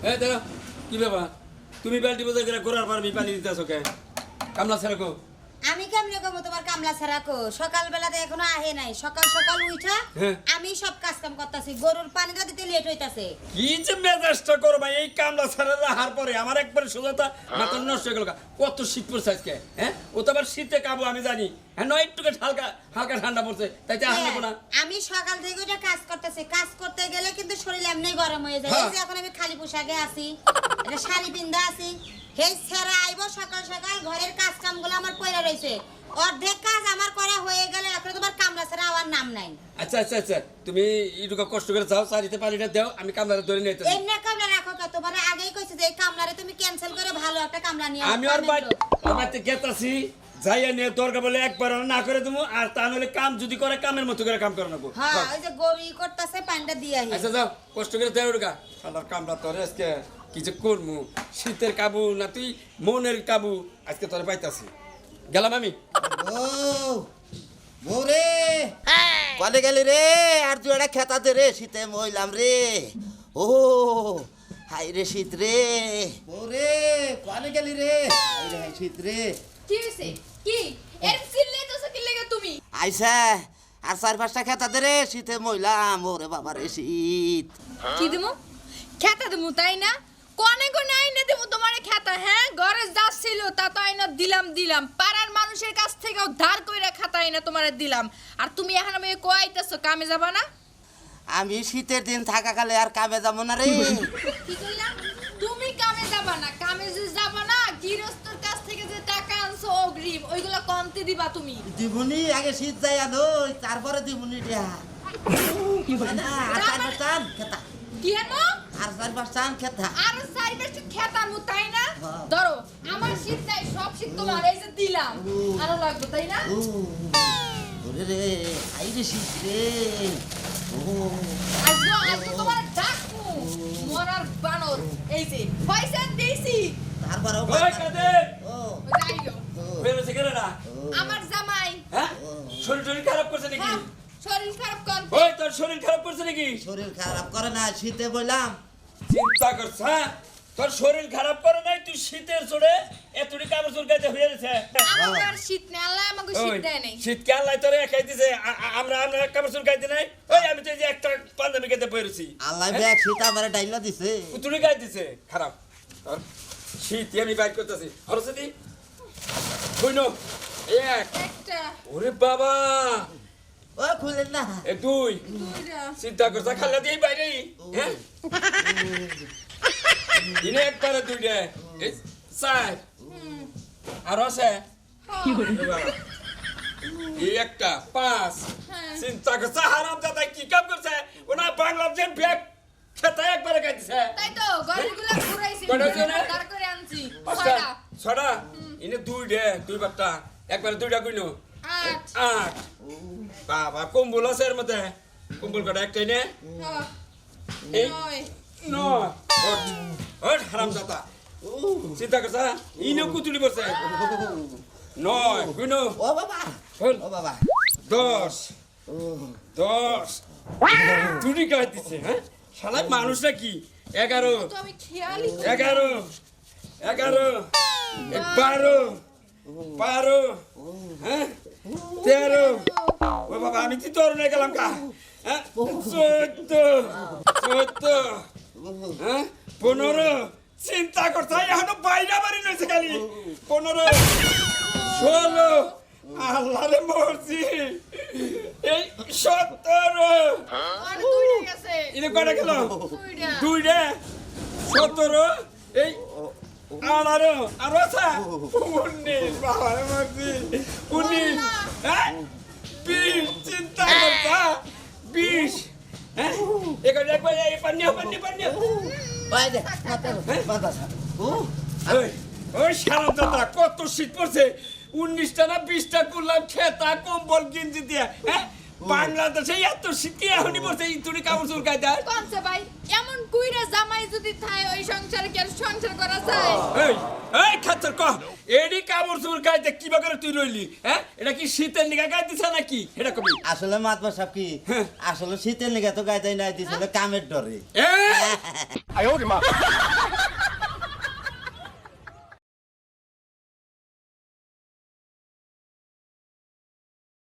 এই দাঁড়া, কি ব্যাপার? তুমি বালতি বোঝা করে ঘোরার পারবি পানি দিতে আসো কে কামলা ছেড়ে আমি কেমনে কমো? তোমার কামলা ছাড়া কো সকালবেলাতে এখনও আহে নাই। সকাল সকাল উঠা হ্যাঁ। আমি সব কাজ কাম করতেছি। গরুর পানিটা দিতে লেট হইতাছে। কি যে মেজাজটা করো ভাই এই কামলা ছেড়ে রাহার পরে। আমার একবারে সোজাটা মাথা নষ্ট হয়ে গেল কত শীত পড়ছে আজকে হ্যাঁ? ও তো আবার শীতে কাবু আমি জানি। হ্যাঁ নয় একটু হালকা হালকা ঠান্ডা পড়ছে। তাই তো আহ না। আমি সকাল থেকে ওটা কাজ করতেছি। কাজ করতে গেলে কিন্তু শরীর এমনি গরম হয়ে যায়। হ্যাঁ। এই যে এখন আমি খালি পোশাকে আছি। একটা শাড়ি পিন্দা আছি। সেই ছেড়া আইবো সকাল সকাল ঘরের কাজ কামগুলো আমার রয়েছে অর্ধেক কাজ আমার করা হয়ে গেলে এখন তোমার কামলা ছাড়া আমার নাম নাই। আচ্ছা আচ্ছা আচ্ছা তুমি এইটুকু কষ্ট করে যাও চারিতে পানিটা দাও আমি কামলাটা ধরে নিয়ে যেতে এমনি কামলা রাখো কা তোমার আগেই কইছে যে এই কামলারে তুমি ক্যান্সেল করে ভালো একটা কামলা নিয়ে আমি ওর বাড়ি ওর বাড়িতে গেতাছি যাইয়া নিয়ে দরকার বলে একবার না করে আর তা নাহলে কাম যদি করে কামের মতো করে কাম করে নেব। হ্যাঁ ওই যে গরু ই করতেছে পানিটা দিয়ে আচ্ছা যাও কষ্ট করে ওটা শালার কামড়া তোর আজকে কি যে করব শীতের কাবু না তুই মনের কাবু? আজকে তোর পাইতাছি। গেলাম আমি? ও মোরে কলে গেলি রে? আর তুই একটা খেতা দে রে শীতে মইলাম রে। ও হাই রে শীত রে। ওরে কলে গেলি রে। হাই রে হাই শীত রে। কি হয়েছে কি? এর চিল্লে তো চিল্লে তুমি? আইসা আর চার পাঁচটা খেতা দে রে শীতে মইলাম। ওরে বাবা রে শীত। কি দিমু? খেতা দিমু তাই না? কোনে কোনে আইনে দিমু তোমার খেতা হ্যাঁ? ঘরে যাচ্ছিল তা তো আইনা দিলাম দিলাম। পাড়ার মানুষের কাছ থেকেও ধার কইরা খাতা আইনা তোমারে দিলাম। আর তুমি এখন আমি কইতাছো কামে যাবা না? আমি শীতের দিন থাকাকালে আর কামে যাব না রে। কি তুমি কামে যাবা না। কামে যে যাবা না গৃহস্থর কাছ থেকে যে টাকা আনছো অগ্রিম ওইগুলো কমতে দিবা তুমি। দিবনি আগে শীত যাই আনো তারপরে দিবনি দিয়া আর চার পাঁচটা খেতা। কি হেনো আর চার পাঁচটা খেতা। আর সাইডে খেতামু তাই না। ধরো আমার শীত নাই সব শীত তোমার এই যে দিলাম। আরও লাগবে তাই না? ওরে রে আই রে শীত রে। ও আজকে তোমার ডাকু মরার বানর। এই যে পয়সা দিয়েছি। তারপরেও ওই কাদের? ও। যাইও ও, বেরোছে কেন না? আমার জামাই। হ্যাঁ? শরীর টরীর খারাপ করছে নাকি? হ্যাঁ, শরীর খারাপ কর। ওই তোর শরীর খারাপ করছে নাকি? শরীর খারাপ করে না শীতে বললাম। চিন্তা করছ হ্যাঁ? তোর শরীর খারাপ করে নাই তুই শীতের চড়ে এতটি কাপড় গাইতে হয়ে গেছে। আমাকে আর শীত নেই আল্লাহ আমাকে শীত দেয় নাই। শীতকে আল্লাহ তোরে খাই দিছে? আমরা আমরা কাপড় গাইতে নাই। ওই আমি তো এই যে একটা পাঞ্জাবি গাইতে পেরেছি আল্লাহ ব্যাগ শীত আমার ডাইলা দিছে। পুতুলি গাই দিছে। খারাপ। তোর শীত আমি বাইর করতেছি। সরস্বতী বুঝলো এক। একটা। ওরে বাবা! ও খুলেন না। এ দুই দুইটা চিন্তা করছা খাল্লা দিয়ে বাইরে হ্যাঁ দিনে একবারে দুইটা এই চার আর আছে? হ্যাঁ, এই একটা পাঁচ হ্যাঁ। চিন্তা করছে হারাম দাদা কি কাম করছে? ওনা ব্যাগ খেতে একবারে গাইছে তাই তো ঘরগুলো ঘুরাইছি? তার করে আনছি ইনে দুই বারটা একবারে দুইটা কইনো। আট। বাবা কম্বল আছে এর মধ্যে? কম্বল কটা একটাই নে? হ্যাঁ, নয়। হারাম দাদা চিন্তা করছা ইনো কুতুলি পড়ছে। নয় কইনো ও বাবা। ও বাবা। দশ। দশ। তুই গাই দিছে হ্যাঁ? শালা মানুষটা কি এগারো। এগারো। এগারো। বারো। বারো হ্যাঁ তেরো ও বাবা আমি তোর নিয়ে গেলাম কা। হ্যাঁ চোদ্দ চোদ্দ হ্যাঁ পনেরো চিন্তা করতে এখনও বাইরে বাড়ি নইছে খালি। পনেরো ষোলো আল্লাহ রে মরছি। এই সতেরো ইনে কটা গেল? দুইটা। সতেরো এই আঠারো আরও আছে? উনিশ বাবা মরছি। উনিশ হ্যাঁ বিশ চিন্তা করতা হ্যাঁ? একবার একবার এই পান্নি পান্নি পান্নি ওই দে মাথা মাথা ওই ওই সারা দাদা কত শীত পড়ছে। উনিশটা না বিশটা করলাম খেতা কম্বল কিনতে দিয়া হ্যাঁ? বাংলাদেশে এত কাপড় চুল কায়দা। কনসে ভাই এমন কুইরা জামাই যদি থায় ওই সংসারে কি আর সংসার করা যায়? এই এই খাচ্ছর ক। এডি কাপড় চোপড় গাইতে কিবা করে তুই রইলি হ্যাঁ? এটা কি শীতের নিগা গাইতেছ নাকি? এটা কবি। আসলে মাতবা সাহেব কি? হ্যাঁ। আসলে শীতের লেগে তো গাইতে নাই দিছিল কামের ডরে।